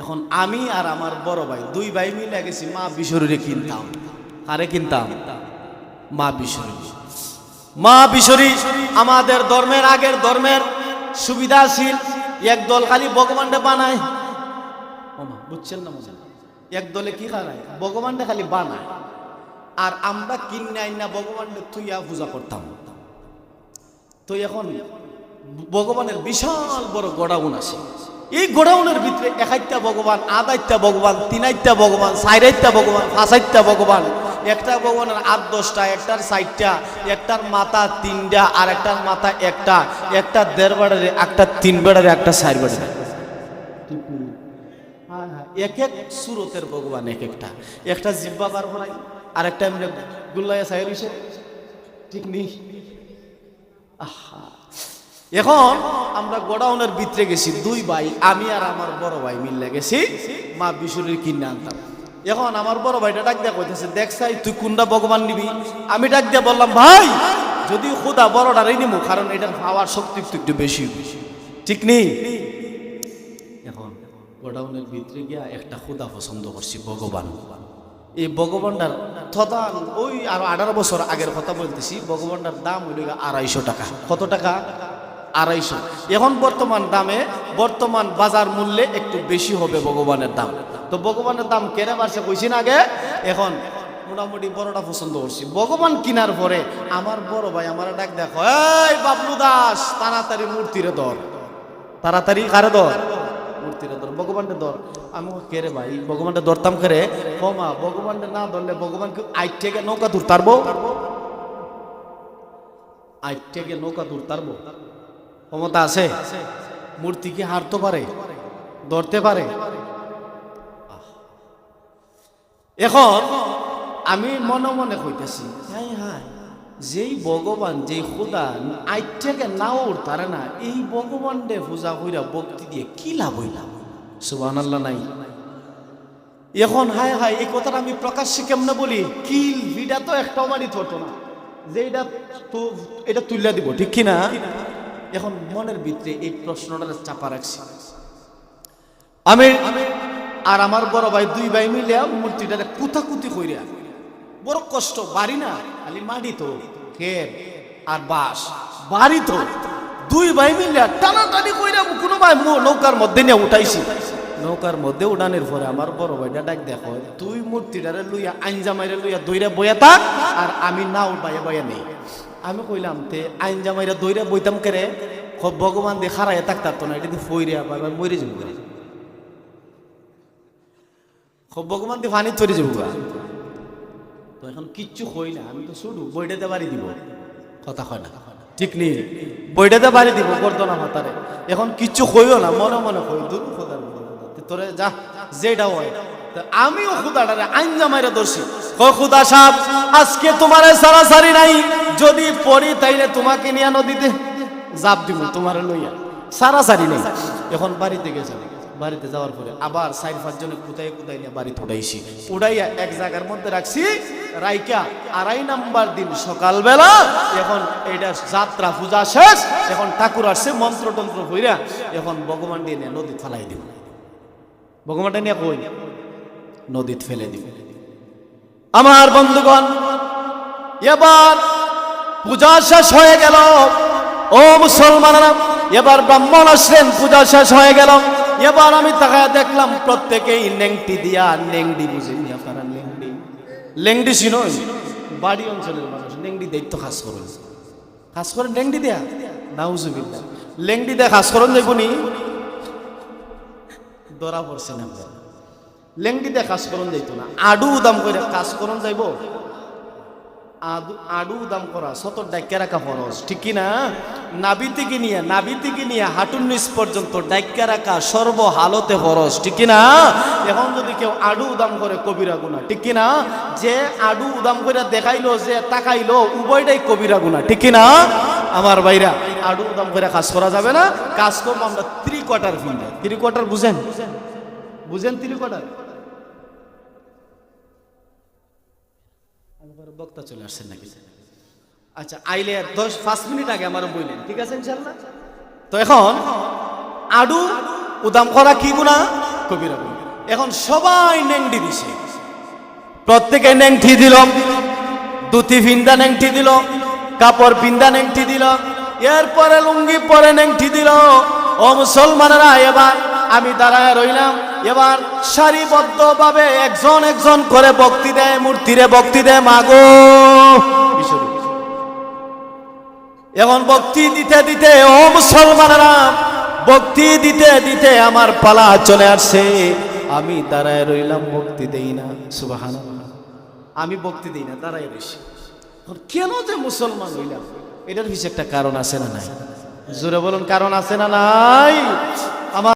এখন আমি আর আমার বড় ভাই, দুই ভাই মিলে গেছি মা বিশরীরে কিনতাম। আরে কিনতাম? মা বিশরী মা বিশরী আমাদের ধর্মের আগের ধর্মের সুবিধাশীল একদল খালি ভগবানটা বানায়। বুঝছেন না মজা? এক দলে কি খানায় ভগবানটা খালি বানায়। আর আমরা কিনে আইন না, ভগবানটা তুইয়া পূজা করতাম। তো এখন ভগবানের বিশাল বড় গোডাউন আছে। এই গোডাউনের ভিতরে একাইত্যা ভগবান আদাইত্যা ভগবান তিনাইত্যা ভগবান সাইরাইত্যা ভগবান ফাঁসাইত্যা ভগবান। একটা ভগবানের আট দশটা, একটার সাইডটা একটার মাথা তিনটা, আর একটার মাথা একটা। একটা দেড় বেড়ারে, একটা তিন বেড়ারে, একটা চার বেড়ারে। এক এক সুরতের ভগবান এক একটা। একটা জিব্বা বার করাই, আর একটা এমনি গুল্লাইয়া হইছে ঠিক নেই? আহা। এখন আমরা গোডাউনের ভিতরে গেছি, দুই ভাই, আমি আর আমার বড় ভাই মিললে গেছি, মা বিশুরির কিনে আনতাম। এখন আমার বড় ভাইটা ডাক দিয়া কইতেছে, দেখ সাই, তুই কোনটা ভগবান নিবি? আমি ডাক দিয়া বললাম, ভাই, যদি খুদা বড়টারই নিবো কারণ এটার পাওয়ার শক্তি একটু বেশি ঠিক নেই এখন গোডাউনের ভিতরে গিয়া একটা খুদা পছন্দ করছি, ভগবান। এই ভগবানটার থতান, ওই আরও আঠারো বছর আগের কথা বলতেছি, ভগবানটার দাম হইল আড়াইশো টাকা। কত টাকা? আড়াইশো। এখন বর্তমান দামে বর্তমান বাজার মূল্যে একটু বেশি হবে ভগবানের দাম। তো ভগবানের দাম কেনে বাড়ছে কইছি না আগে? এখন মোটামুটি বড়টা পছন্দ করছি। ভগবান কিনার পরে আমার বড় ভাই আমার ডাক দেখো এই বাবলু দাস তাড়াতাড়ি মূর্তিরে ধর। তাড়াতাড়ি কারে ধর? মূর্তিরে ধর ভগবানটা ধর। আমি কই, কে রে ভাই ভগবানটা ধরতাম করে? কমা ভগবানটা না ধরলে ভগবান কি আইট থেকে নৌকা দূর তারবো আইট থেকে নৌকা দূর তারবো ক্ষমতা আছে? মূর্তি কি হারতে পারে? ধরতে পারে? এখন আমি মনে মনে কইতেছি, হাই হাই, যেই ভগবান, যেই খুদা আইট থেকে নাও উঠতারে না, এই ভগবান দে পূজা কইরা ভক্তি দিয়ে কি লাভ হইলাম সুবাহ আল্লাহ নাই। এখন হাই হাই, এই কথাটা আমি প্রকাশ্যে কেমনে বলি? কিল ভিডা তো একটাও মারি থতো না। যে এটা তো, এটা তুলে দিব, ঠিক কি না এখন মনের ভিতরে এই প্রশ্নটা চাপা রাখছি। আমি আর আমার বড় ভাই দুই ভাই মিলে মূর্তিটা কুতাকুতি কইরা বড় কষ্ট বাড়ি না খালি মাটি তো খের আর বাস বাড়ি তো দুই ভাই মিলে টানাটানি কইরা কোনো ভাই নৌকার মধ্যে নিয়ে উঠাইছি। নৌকার মধ্যে উঠানের পরে আমার বড় ভাইটা ডাক দেখো তুই মূর্তিটারে লইয়া আইনজা মাইরে লইয়া দইরা বইয়া থাক আর আমি না উঠাইয়া বইয়া নেই। আমি কইলাম, তে আইন মাইরা দইরা বইতাম কেরে? খুব ভগবান দিয়ে খারাইয়া থাকতার তো না, এটা ফইরে আবার মরে যাব খুব ভগবান দিয়ে পানি চড়ে যাব তো এখন কিচ্ছু হই না, আমি তো শুধু বইটাতে বাড়ি দিব। কথা হয় না, ঠিক নেই। বইটাতে বাড়ি দিব গর্দনা মাতারে এখন কিচ্ছু হইও না, মনে মনে হই দূর খোদার তোরে যা, যেটা হয় আমিও খুদাটারে আইনজা মাইরা দর্শি ও খুদা সাহেব আজকে তোমার সারাসারি নাই। যদি পড়ি তাইলে তোমাকে নিয়ে নদীতে জাপ দিব, তোমার লইয়া। সারাসারি নেই। এখন বাড়িতে গেছে। বাড়িতে যাওয়ার পরে আবার চার পাঁচ জনে কোথায় কোথায় নিয়ে বাড়িতে উঠাইছি উঠাইয়া এক জায়গার মধ্যে রাখছি রাইকা আড়াই নাম্বার দিন সকালবেলা, এখন এইটা যাত্রা পূজা শেষ, এখন ঠাকুর আসছে মন্ত্র টন্ত্র হইরা, এখন ভগবান দিয়ে নদী ফেলাই দিব। ভগবানটা নিয়ে কই? নদীত ফেলে দিব। আমার বন্ধুগণ, এবার পূজা শেষ হয়ে গেল। ও মুসলমানেরা, এবার ব্রাহ্মণ আসলেন, পূজা শেষ হয়ে গেল। এবার আমি তাকায় দেখলাম, প্রত্যেকেই নেংটি দিয়া নেংডি বুঝেনি আপনারা নেংডি লেংডি ছিল বাড়ি অঞ্চলের মানুষ নেংডি দায়িত্ব খাস করুন। খাস করে নেংডি দেয়া? নাউজুবিল্লাহ। লেংডি দেয়া খাস করুন দেখুনি ধরা পড়ছে না। দেয়া কাজ করুন যাইতো না। আডু দাম করে কাজ করুন যাইব। আডু দাম করা শত ডাইকা রাখা ফরজ, ঠিক কি না? নাবি থেকে নিয়ে নাবি থেকে নিয়ে হাঁটুর নিচ পর্যন্ত ডাইকা রাখা সর্ব হালতে ফরজ, ঠিক কি না? এখন যদি কেউ আডু উদাম করে, কবিরা গুণা ঠিক কি না? যে আডু উদাম করে দেখাইলো, যে তাকাইলো, উভয়টাই কবিরা গুণা ঠিক কি না? আমার ভাইরা, আডু উদাম করে কাজ করা যাবে না। কাজ করব আমরা ত্রি কোয়ার্টার ফিল্ডে বুঝেন? বুঝেন ত্রি কোয়ার্টার বক্তা চলে আসছেন নাকি? আচ্ছা আইলে দশ, পাঁচ মিনিট আগে আমার বইলেন ঠিক আছে ইনশাল্লাহ তো এখন আডু উদাম করা কি গুণা কবিরা এখন সবাই নেংটি দিছে। প্রত্যেকে নেংটি দিল দুটি ভিন্দা নেংটি দিল, কাপড় পিন্দা নেংটি দিল, এরপরে লুঙ্গি পরে নেংটি দিল। ও মুসলমানেরা, এবার আমি দাঁড়ায় রইলাম। এবার সারিবদ্ধভাবে একজন একজন করে বক্তি দেয়, মূর্তিরে বক্তি দেয় মাগো। এখন ভক্তি দিতে দিতে, ও মুসলমানেরা, ভক্তি দিতে দিতে আমার পালা চলে আসছে। আমি দাঁড়ায় রইলাম, ভক্তি দেই না। সুবাহান আমি ভক্তি দিই না, দাঁড়ায় রইছি। কেন যে মুসলমান হইলাম? এটার পিছিয়ে একটা কারণ আছে না নাই? জোরে বলুন, কারণ আছে না নাই?